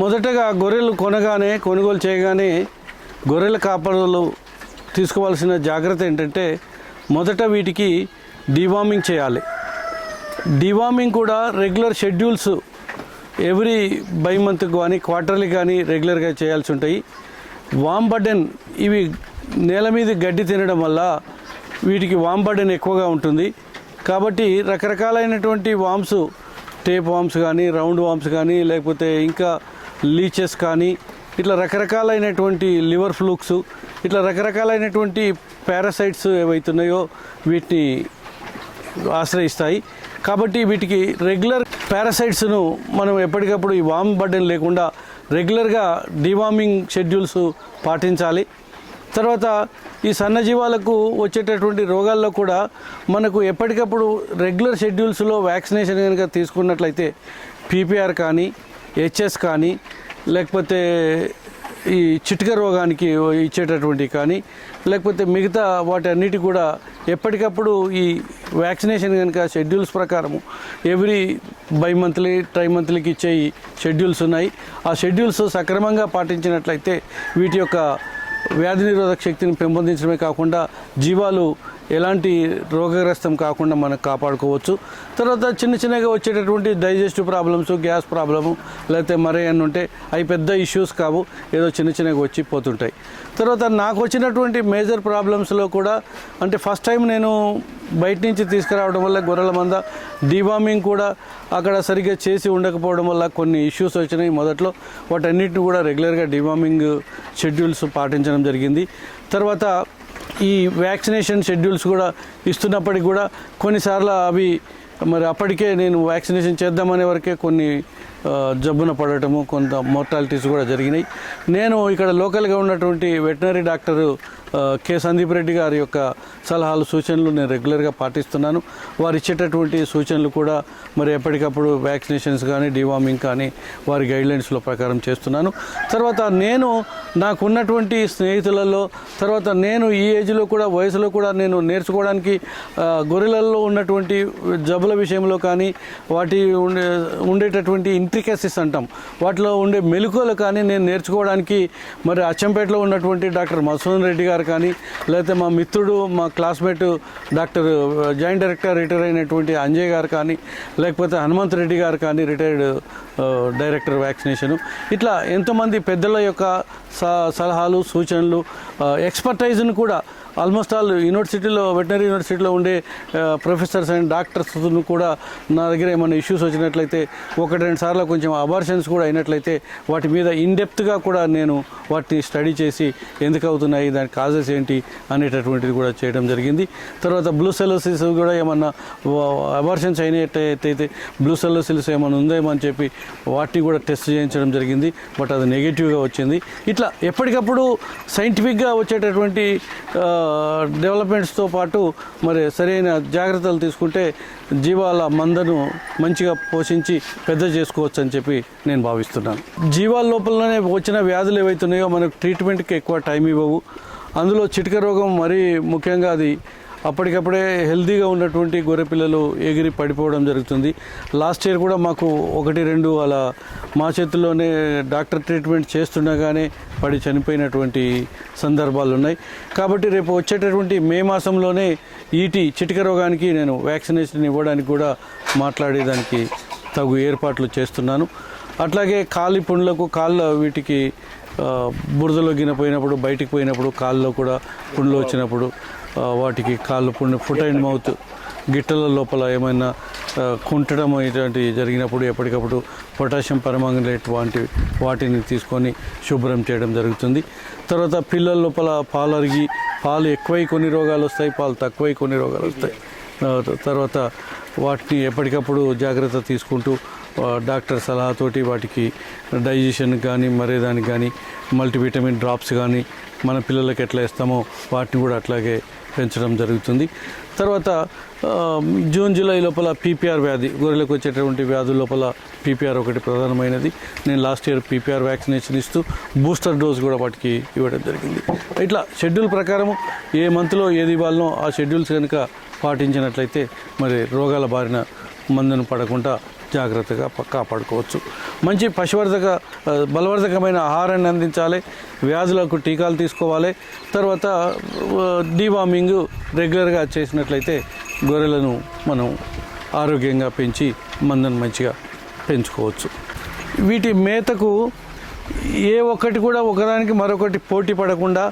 మొదటగా గొర్రెలు కొనగానే కొనుగోలు చేయగానే గొర్రెల కాపరులు తీసుకోవాల్సిన జాగ్రత్త ఏంటంటే మొదట వీటికి డివార్మింగ్ చేయాలి. డివార్మింగ్ కూడా regular schedules every bi month కానీ క్వార్టర్లీ కానీ రెగ్యులర్గా చేయాల్సి ఉంటాయి. వామ్ ఇవి నేల మీద గడ్డి తినడం వల్ల వీటికి వాంబర్డెన్ ఎక్కువగా ఉంటుంది. కాబట్టి రకరకాలైనటువంటి వామ్స్ టేప్ వామ్స్ కానీ రౌండ్ వామ్స్ కానీ లేకపోతే ఇంకా లీచెస్ కానీ ఇట్లా రకరకాలైనటువంటి లివర్ ఫ్లూక్స్ ఇట్లా రకరకాలైనటువంటి పారాసైట్స్ ఏవైతున్నాయో వీటిని ఆశ్రయిస్తాయి. కాబట్టి వీటికి రెగ్యులర్ పారాసైట్స్ను మనం ఎప్పటికప్పుడు ఈ వామ్ బర్డెన్ లేకుండా రెగ్యులర్గా డివామింగ్ షెడ్యూల్స్ పాటించాలి. తర్వాత ఈ సన్నజీవాలకు వచ్చేటటువంటి రోగాల్లో కూడా మనకు ఎప్పటికప్పుడు రెగ్యులర్ షెడ్యూల్స్లో వ్యాక్సినేషన్ కనుక తీసుకున్నట్లయితే పీపీఆర్ కానీ హెచ్ఎస్ కానీ లేకపోతే ఈ చిటిక రోగానికి ఇచ్చేటటువంటి కానీ లేకపోతే మిగతా వాటి అన్నిటి కూడా ఎప్పటికప్పుడు ఈ వ్యాక్సినేషన్ కనుక షెడ్యూల్స్ ప్రకారము ఎవ్రీ బై మంత్లీ ట్రై మంత్లీకి ఇచ్చే ఈ షెడ్యూల్స్ ఉన్నాయి. ఆ షెడ్యూల్స్ సక్రమంగా పాటించినట్లయితే వీటి యొక్క వ్యాధి నిరోధక శక్తిని పెంపొందించడమే కాకుండా జీవాలు ఎలాంటి రోగగ్రస్తం కాకుండా మనం కాపాడుకోవచ్చు. తర్వాత చిన్న చిన్నగా వచ్చేటటువంటి డైజెస్టివ్ ప్రాబ్లమ్స్ గ్యాస్ ప్రాబ్లము లేకపోతే మరే అని ఉంటే అవి పెద్ద ఇష్యూస్ కావు. ఏదో చిన్న చిన్నగా వచ్చి పోతుంటాయి. తర్వాత నాకు వచ్చినటువంటి మేజర్ ప్రాబ్లమ్స్లో కూడా అంటే ఫస్ట్ టైం నేను బయట నుంచి తీసుకురావడం వల్ల గొర్రెల మంద డివార్మింగ్ కూడా అక్కడ సరిగ్గా చేసి ఉండకపోవడం వల్ల కొన్ని ఇష్యూస్ వచ్చినాయి. మొదట్లో వాటన్నిటిని కూడా రెగ్యులర్గా డివార్మింగ్ షెడ్యూల్స్ పాటించడం జరిగింది. తర్వాత ఈ వ్యాక్సినేషన్ షెడ్యూల్స్ కూడా ఇస్తున్నప్పటికీ కూడా కొన్నిసార్లు అవి మరి అప్పటికే నేను వ్యాక్సినేషన్ చేద్దామనే వరకే కొన్ని జబ్బున పడటము కొంత మోర్టాలిటీస్ కూడా జరిగినాయి. నేను ఇక్కడ లోకల్గా ఉన్నటువంటి veterinary doctor K Sandeep Reddy గారి యొక్క సలహాలు సూచనలు నేను రెగ్యులర్గా పాటిస్తున్నాను. వారు ఇచ్చేటటువంటి సూచనలు కూడా మరి ఎప్పటికప్పుడు వ్యాక్సినేషన్స్ కానీ డివామింగ్ కానీ వారి గైడ్లైన్స్లో ప్రకారం చేస్తున్నాను. తర్వాత నేను నాకున్నటువంటి స్నేహితులలో తర్వాత నేను ఈ ఏజ్లో కూడా వయసులో కూడా నేను నేర్చుకోవడానికి గొర్రెలలో ఉన్నటువంటి జబ్బుల విషయంలో కానీ వాటి ఉండే ఉండేటటువంటి ఇంట్రికెసిస్ అంటాం. వాటిలో ఉండే మెలకువలు కానీ నేను నేర్చుకోవడానికి మరి అచ్చంపేటలో ఉన్నటువంటి డాక్టర్ మసూన్ రెడ్డి గారు కానీ లేకపోతే మా మిత్రుడు మా classmate doctor joint director retire అయినటువంటి అంజయ్ గారు కానీ లేకపోతే హనుమంత్ రెడ్డి గారు కానీ రిటైర్డ్ డైరెక్టర్ వ్యాక్సినేషను. ఇట్లా ఎంతోమంది పెద్దల యొక్క స- సలహాలు సూచనలు ఎక్స్పర్టైజ్ను కూడా ఆల్మోస్ట్ ఆల్ యూనివర్సిటీలో వెటనరీ యూనివర్సిటీలో ఉండే ప్రొఫెసర్స్ అండ్ డాక్టర్స్ కూడా నా దగ్గర ఏమైనా ఇష్యూస్ వచ్చినట్లయితే ఒకటి రెండు సార్లు కొంచెం అబార్షన్స్ కూడా అయినట్లయితే వాటి మీద ఇన్డెప్త్గా కూడా నేను వాటిని స్టడీ చేసి ఎందుకు అవుతున్నాయి దాని కాజెస్ ఏంటి అనేటటువంటిది కూడా చేయడం జరిగింది. తర్వాత బ్లూ సెలోసిస్ కూడా ఏమన్నా అబార్షన్స్ అయినట్టయితే బ్లూ సెలోసిస్ ఏమైనా ఉందేమో అని చెప్పి వాటిని కూడా టెస్ట్ చేయించడం జరిగింది. బట్ అది నెగిటివ్గా వచ్చింది. ఇట్లా ఎప్పటికప్పుడు సైంటిఫిక్గా వచ్చేటటువంటి డెవలప్మెంట్స్తో పాటు మరి సరైన జాగ్రత్తలు తీసుకుంటే జీవాల మందను మంచిగా పోషించి పెద్ద చేసుకోవచ్చు అని చెప్పి నేను భావిస్తున్నాను. జీవాల లోపలనే వచ్చిన వ్యాధులు ఏవైతున్నాయో మనకు ట్రీట్మెంట్కి ఎక్కువ టైం ఇవ్వవు. అందులో చిటిక రోగం మరీ ముఖ్యంగా అది అప్పటికప్పుడే హెల్తీగా ఉన్నటువంటి గొర్రె పిల్లలు ఎగిరి పడిపోవడం జరుగుతుంది. లాస్ట్ ఇయర్ కూడా మాకు ఒకటి రెండు అలా మా చేతుల్లోనే డాక్టర్ ట్రీట్మెంట్ చేస్తుండగానే పడి చనిపోయినటువంటి సందర్భాలు ఉన్నాయి. కాబట్టి రేపు వచ్చేటటువంటి మే మాసంలోనే ఈటీ చిటిక రోగానికి నేను వ్యాక్సినేషన్ ఇవ్వడానికి కూడా మాట్లాడేదానికి తగు ఏర్పాట్లు చేస్తున్నాను. అట్లాగే కాలి పుండ్లకు కాళ్ళ వీటికి బురదలో గినపోయినప్పుడు బయటికి పోయినప్పుడు కాళ్ళలో కూడా పుండ్లు వచ్చినప్పుడు వాటికి కాళ్ళు పుండి ఫుట్ అండ్ మౌత్ గిట్టల లోపల ఏమైనా కుంటడం ఇటువంటి జరిగినప్పుడు ఎప్పటికప్పుడు పొటాషియం పరమాంగనేట్ వంటి వాటిని తీసుకొని శుభ్రం చేయడం జరుగుతుంది. తర్వాత పిల్లల లోపల పాలు అరిగి పాలు ఎక్కువై కొన్ని రోగాలు వస్తాయి పాలు తక్కువై కొన్ని రోగాలు వస్తాయి. తర్వాత వాటిని ఎప్పటికప్పుడు జాగ్రత్త తీసుకుంటూ డాక్టర్ సలహాతోటి వాటికి డైజెషన్ కానీ మరేదానికి కానీ మల్టీవిటమిన్ డ్రాప్స్ కానీ మన పిల్లలకి ఎట్లా ఇస్తామో వాటిని కూడా అట్లాగే పెంచడం జరుగుతుంది. తర్వాత జూన్ జూలై లోపల పీపీఆర్ వ్యాధి గొర్రెలకు వచ్చేటటువంటి వ్యాధుల లోపల పీపీఆర్ ఒకటి ప్రధానమైనది. నేను లాస్ట్ ఇయర్ పీపీఆర్ వ్యాక్సినేషన్ ఇస్తూ బూస్టర్ డోస్ కూడా వాటికి ఇవ్వడం జరిగింది. ఇట్లా షెడ్యూల్ ప్రకారం ఏ మంత్లో ఏది ఇవ్వాలనో ఆ షెడ్యూల్స్ కనుక పాటించినట్లయితే మరి రోగాల బారిన మందును పడకుండా జాగ్రత్తగా కాపాడుకోవచ్చు. మంచి పశువర్ధక బలవర్ధకమైన ఆహారాన్ని అందించాలి. వ్యాధులకు టీకాలు తీసుకోవాలి. తర్వాత డీవార్మింగ్ రెగ్యులర్గా చేసినట్లయితే గొర్రెలను మనం ఆరోగ్యంగా పెంచి మందను మంచిగా పెంచుకోవచ్చు. వీటి మేతకు ఏ ఒక్కటి కూడా ఒకదానికి మరొకటి పోటీ పడకుండా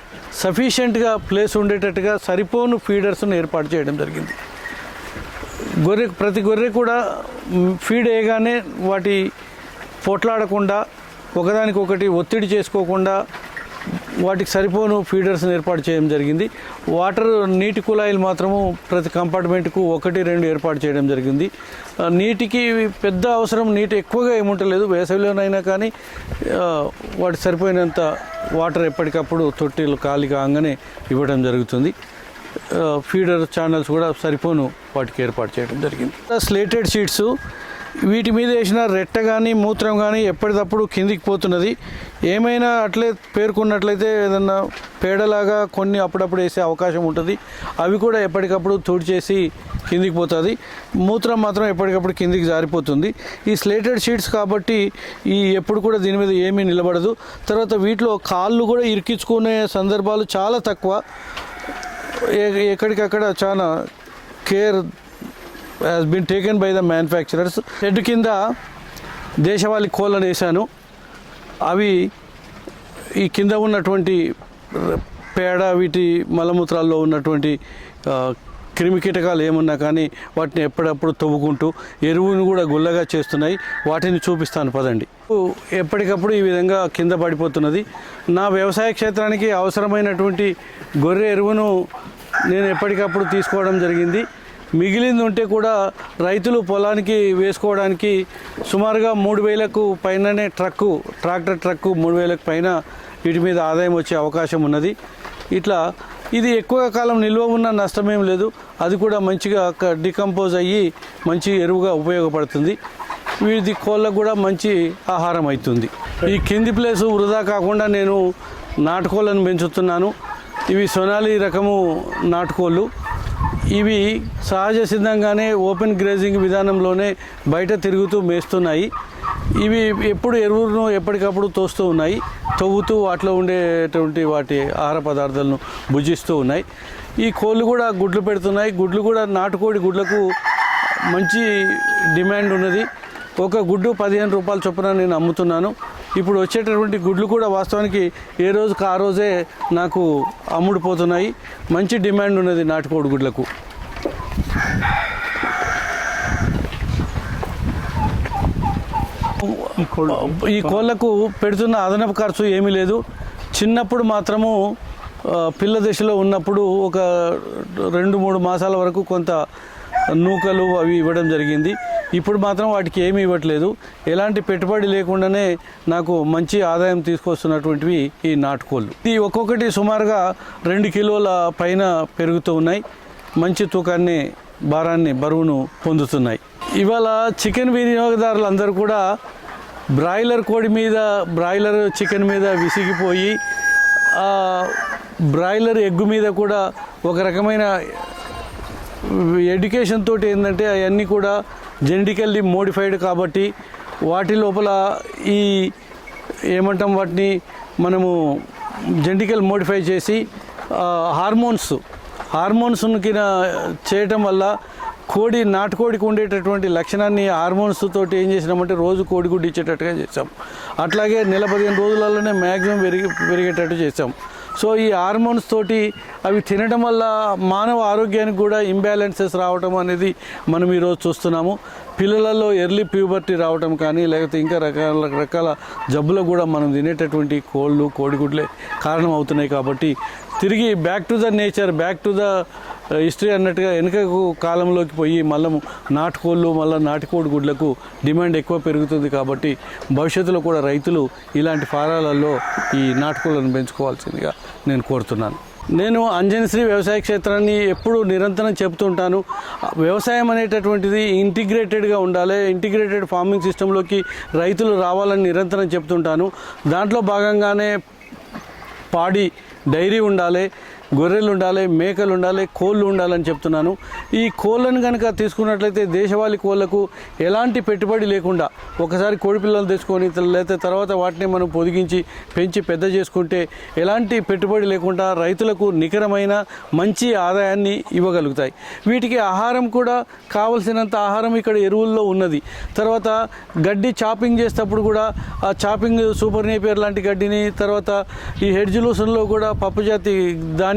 సఫిషియెంట్గా ప్లేస్ ఉండేటట్టుగా సరిపోను ఫీడర్స్ను ఏర్పాటు చేయడం జరిగింది. గొర్రె ప్రతి గొర్రె కూడా ఫీడ్ వేయగానే వాటి పొట్లాడకుండా ఒకదానికొకటి ఒత్తిడి చేసుకోకుండా వాటికి సరిపోను ఫీడర్స్ని ఏర్పాటు చేయడం జరిగింది. వాటర్ నీటి కుళాయిలు మాత్రము ప్రతి కంపార్ట్మెంట్కు ఒకటి రెండు ఏర్పాటు చేయడం జరిగింది. నీటికి పెద్ద అవసరం నీటి ఎక్కువగా ఏముంటలేదు వేసవిలోనైనా కానీ వాటికి సరిపోయినంత వాటర్ ఎప్పటికప్పుడు తొట్టిలు ఖాళీ కాగానే ఇవ్వడం జరుగుతుంది. ఫీడర్ ఛానల్స్ కూడా సరిపోను వాటికి ఏర్పాటు చేయడం జరిగింది. స్లేటెడ్ షీట్స్ వీటి మీద వేసిన రెట్ట కానీ మూత్రం కానీ ఎప్పటికప్పుడు కిందికి పోతున్నది. ఏమైనా అట్లే పేర్కొన్నట్లయితే ఏదన్నా పేడలాగా కొన్ని అప్పుడప్పుడు వేసే అవకాశం ఉంటుంది. అవి కూడా ఎప్పటికప్పుడు తుడిచేసి కిందికి పోతుంది. మూత్రం మాత్రం ఎప్పటికప్పుడు కిందికి జారిపోతుంది. ఈ స్లేటెడ్ షీట్స్ కాబట్టి ఈ ఎప్పుడు కూడా దీని మీద ఏమీ నిలబడదు. తర్వాత వీటిలో కాళ్ళు కూడా ఇరికించుకునే సందర్భాలు చాలా తక్కువ. ఎక్కడికక్కడ చాలా care has been taken by the manufacturers shed కింద దేశవాళీ కోళ్ళను వేశాను. అవి ఈ కింద ఉన్నటువంటి పేడ వీటి మలమూత్రాల్లో ఉన్నటువంటి క్రిమి కీటకాలు ఏమున్నా కానీ వాటిని ఎప్పుడప్పుడు తవ్వుకుంటూ ఎరువును కూడా గుల్లగా చేస్తున్నాయి. వాటిని చూపిస్తాను పదండి. ఎప్పటికప్పుడు ఈ విధంగా కింద పడిపోతున్నది. నా వ్యవసాయ క్షేత్రానికి అవసరమైనటువంటి గొర్రె ఎరువును నేను ఎప్పటికప్పుడు తీసుకోవడం జరిగింది. మిగిలింది ఉంటే కూడా రైతులు పొలానికి వేసుకోవడానికి సుమారుగా మూడు వేలకు పైననే ట్రక్కు ట్రాక్టర్ ట్రక్కు మూడు వేలకు పైన వీటి మీద ఆదాయం వచ్చే అవకాశం ఉన్నది. ఇట్లా ఇది ఎక్కువ కాలం నిల్వ ఉన్న నష్టమేం లేదు. అది కూడా మంచిగా డికంపోజ్ అయ్యి మంచి ఎరువుగా ఉపయోగపడుతుంది. వీటి కోళ్ళకు కూడా మంచి ఆహారం అవుతుంది ఈ కింది ప్లేసు వృధా కాకుండా నేను నాటుకోళ్ళను పెంచుతున్నాను. ఇవి సొనాలి రకము నాటుకోళ్ళు. ఇవి సహజ సిద్ధంగానే ఓపెన్ గ్రేజింగ్ విధానంలోనే బయట తిరుగుతూ మేస్తున్నాయి. ఇవి ఎప్పుడు ఎరువులను ఎప్పటికప్పుడు తోస్తూ ఉన్నాయి. తవ్వుతూ వాటిలో ఉండేటువంటి వాటి ఆహార పదార్థాలను భుజిస్తూ ఉన్నాయి. ఈ కోళ్ళు కూడా గుడ్లు పెడుతున్నాయి. గుడ్లు కూడా నాటుకోడి గుడ్లకు మంచి డిమాండ్ ఉన్నది. ఒక గుడ్డు పదిహేను రూపాయల చొప్పున నేను అమ్ముతున్నాను. ఇప్పుడు వచ్చేటటువంటి గుడ్లు కూడా వాస్తవానికి ఏ రోజుకి ఆ రోజే నాకు అమ్ముడుపోతున్నాయి. మంచి డిమాండ్ ఉన్నది నాటుకోడి గుడ్లకు. ఈ కోళ్ళకు పెడుతున్న అదనపు ఖర్చు ఏమీ లేదు. చిన్నప్పుడు మాత్రము పిల్ల దశలో ఉన్నప్పుడు ఒక రెండు మూడు మాసాల వరకు కొంత నూకలు అవి ఇవ్వడం జరిగింది. ఇప్పుడు మాత్రం వాటికి ఏమి ఇవ్వట్లేదు. ఎలాంటి పెట్టుబడి లేకుండానే నాకు మంచి ఆదాయం తీసుకొస్తున్నటువంటివి ఈ నాటుకోళ్ళు. ఇది ఒక్కొక్కటి సుమారుగా రెండు కిలోల పైన పెరుగుతూ ఉన్నాయి. మంచి తూకాన్ని భారాన్ని బరువును పొందుతున్నాయి. ఇవాళ చికెన్ వినియోగదారులందరూ కూడా బ్రాయిలర్ కోడి మీద బ్రాయిలర్ చికెన్ మీద విసిగిపోయి బ్రాయిలర్ ఎగ్గు మీద కూడా ఒక రకమైన ఎడ్యుకేషన్ తోటి ఏంటంటే అవన్నీ కూడా జెనెటికల్లీ మోడిఫైడ్ కాబట్టి వాటి లోపల ఈ ఏమంటాం వాటిని మనము జెనెటికల్ మోడిఫై చేసి హార్మోన్స్ హార్మోన్స్కి చేయటం వల్ల కోడి నాటుకోడికి ఉండేటటువంటి లక్షణాన్ని హార్మోన్స్ తోటి ఏం చేసినామంటే రోజు కోడిగుడ్డు ఇచ్చేటట్టుగా చేసాం అట్లాగే నెల పదిహేను రోజులలోనే మ్యాక్సిమం పెరిగి పెరిగేటట్టు చేసాం సో ఈ హార్మోన్స్ తోటి అవి తినడం వల్ల మానవ ఆరోగ్యానికి కూడా ఇంబ్యాలెన్సెస్ రావటం అనేది మనం ఈరోజు చూస్తున్నాము. పిల్లలలో ఎర్లీ ప్యూబర్టీ రావటం కానీ లేకపోతే ఇంకా రకాల రకాల జబ్బులకు కూడా మనం తినేటటువంటి కోళ్ళు కోడిగుడ్లే కారణం అవుతున్నాయి కాబట్టి తిరిగి back to the nature back to the history అన్నట్టుగా వెనుకకు కాలంలోకి పోయి మళ్ళీ నాటుకోళ్ళు మళ్ళీ నాటుకోడి గుడ్లకు డిమాండ్ ఎక్కువ పెరుగుతుంది కాబట్టి భవిష్యత్తులో కూడా రైతులు ఇలాంటి ఫారాలలో ఈ నాటుకోళ్ళను పెంచుకోవాల్సిందిగా నేను కోరుతున్నాను. నేను అంజనశ్రీ వ్యవసాయ క్షేత్రాన్ని ఎప్పుడు నిరంతరం చెప్తుంటాను వ్యవసాయం అనేటటువంటిది ఇంటిగ్రేటెడ్గా ఉండాలి. ఇంటిగ్రేటెడ్ ఫార్మింగ్ సిస్టంలోకి రైతులు రావాలని నిరంతరం చెప్తుంటాను దాంట్లో భాగంగానే పాడి డైరీ ఉండాలి. గొర్రెలు ఉండాలి మేకలు ఉండాలి కోళ్ళు ఉండాలని చెప్తున్నాను. ఈ కోళ్ళను కనుక తీసుకున్నట్లయితే దేశవాళీ కోళ్ళకు ఎలాంటి పెట్టుబడి లేకుండా ఒకసారి కోడి పిల్లలు తెచ్చుకొని లేకపోతే తర్వాత వాటిని మనం పొదిగించి పెంచి పెద్ద చేసుకుంటే ఎలాంటి పెట్టుబడి లేకుండా రైతులకు నికరమైన మంచి ఆదాయాన్ని ఇవ్వగలుగుతాయి. వీటికి ఆహారం కూడా కావలసినంత ఆహారం ఇక్కడ ఎరువుల్లో ఉన్నది. తర్వాత గడ్డి చాపింగ్ చేసేటప్పుడు కూడా ఆ చాపింగ్ సూపర్ నేపియర్ లాంటి గడ్డిని తర్వాత ఈ హెడ్జ్ లూసన్లో కూడా పప్పు జాతి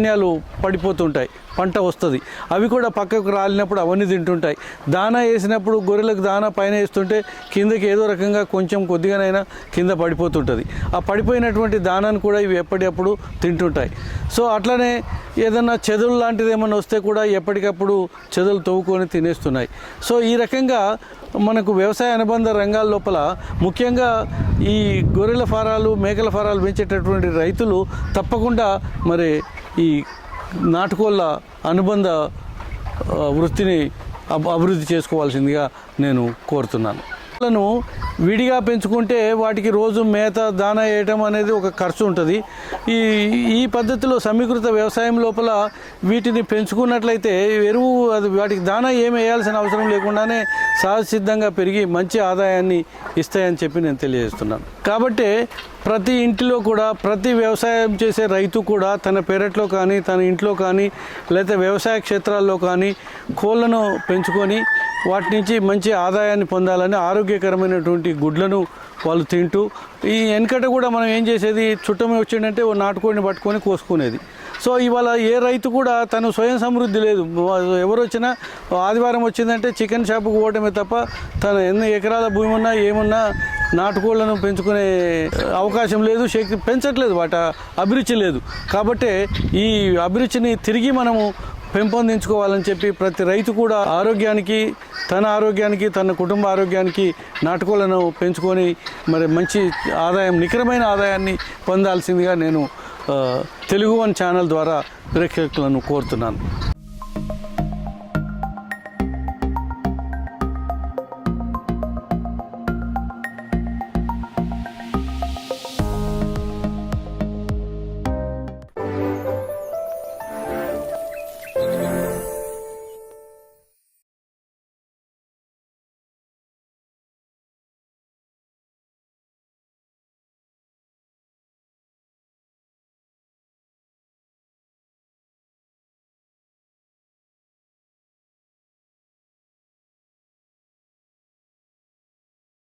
ధాన్యాలు పడిపోతుంటాయి. పంట వస్తుంది. అవి కూడా పక్కకు రాలినప్పుడు అవన్నీ తింటుంటాయి. దానా వేసినప్పుడు గొర్రెలకు దానా పైన వేస్తుంటే కిందకి ఏదో రకంగా కొంచెం కొద్దిగానైనా కింద పడిపోతుంటుంది. ఆ పడిపోయినటువంటి దానాన్ని కూడా ఇవి ఎప్పటికప్పుడు తింటుంటాయి. సో అట్లనే ఏదన్నా చెదులు లాంటిది ఏమైనా వస్తే కూడా ఎప్పటికప్పుడు చెదులు తవ్వుకొని తినేస్తున్నాయి. సో ఈ రకంగా మనకు వ్యవసాయ అనుబంధ రంగాల లోపల ముఖ్యంగా ఈ గొర్రెల ఫారాలు మేకల ఫారాలు పెంచేటటువంటి రైతులు తప్పకుండా మరి ఈ నాటుకోళ్ళ అనుబంధ వృత్తిని అబ్- అభివృద్ధి చేసుకోవాల్సిందిగా నేను కోరుతున్నాను. లను విడిగా పెంచుకుంటే వాటికి రోజు మేత దానా వేయటం అనేది ఒక ఖర్చు ఉంటుంది. ఈ ఈ పద్ధతిలో సమీకృత వ్యవసాయం లోపల వీటిని పెంచుకున్నట్లయితే ఎరువు అది వాటికి దానా ఏమి వేయాల్సిన అవసరం లేకుండానే సహజ సిద్ధంగా పెరిగి మంచి ఆదాయాన్ని ఇస్తాయని చెప్పి నేను తెలియజేస్తున్నాను. కాబట్టి ప్రతి ఇంటిలో కూడా ప్రతి వ్యవసాయం చేసే రైతు కూడా తన పెరట్లో కానీ తన ఇంట్లో కానీ లేదా వ్యవసాయ క్షేత్రాల్లో కానీ కోళ్ళను పెంచుకొని వాటి నుంచి మంచి ఆదాయాన్ని పొందాలని ఆరోగ్యకరమైనటువంటి గుడ్లను వాళ్ళు తింటూ ఈ వెనకట కూడా మనం ఏం చేసేది? చుట్టమే వచ్చిందంటే ఓ నాటుకోడిని పట్టుకొని కోసుకునేది. సో ఇవాళ ఏ రైతు కూడా తను స్వయం సమృద్ధి లేదు. ఎవరు వచ్చినా ఆదివారం వచ్చిందంటే చికెన్ షాపుకు పోవడమే తప్ప తన ఎన్ని ఎకరాల భూమి ఉన్నా ఏమున్నా నాటుకోళ్ళను పెంచుకునే అవకాశం లేదు శక్తి పెంచట్లేదు వాట అభిరుచి లేదు. కాబట్టి ఈ అభిరుచిని తిరిగి మనము పెంపొందించుకోవాలని చెప్పి ప్రతి రైతు కూడా ఆరోగ్యానికి తన ఆరోగ్యానికి తన కుటుంబ ఆరోగ్యానికి నాటుకోళ్ళను పెంచుకొని మరి మంచి ఆదాయం నికరమైన ఆదాయాన్ని పొందాల్సిందిగా నేను తెలుగు వన్ ఛానల్ ద్వారా ప్రేక్షకులను కోరుతున్నాను.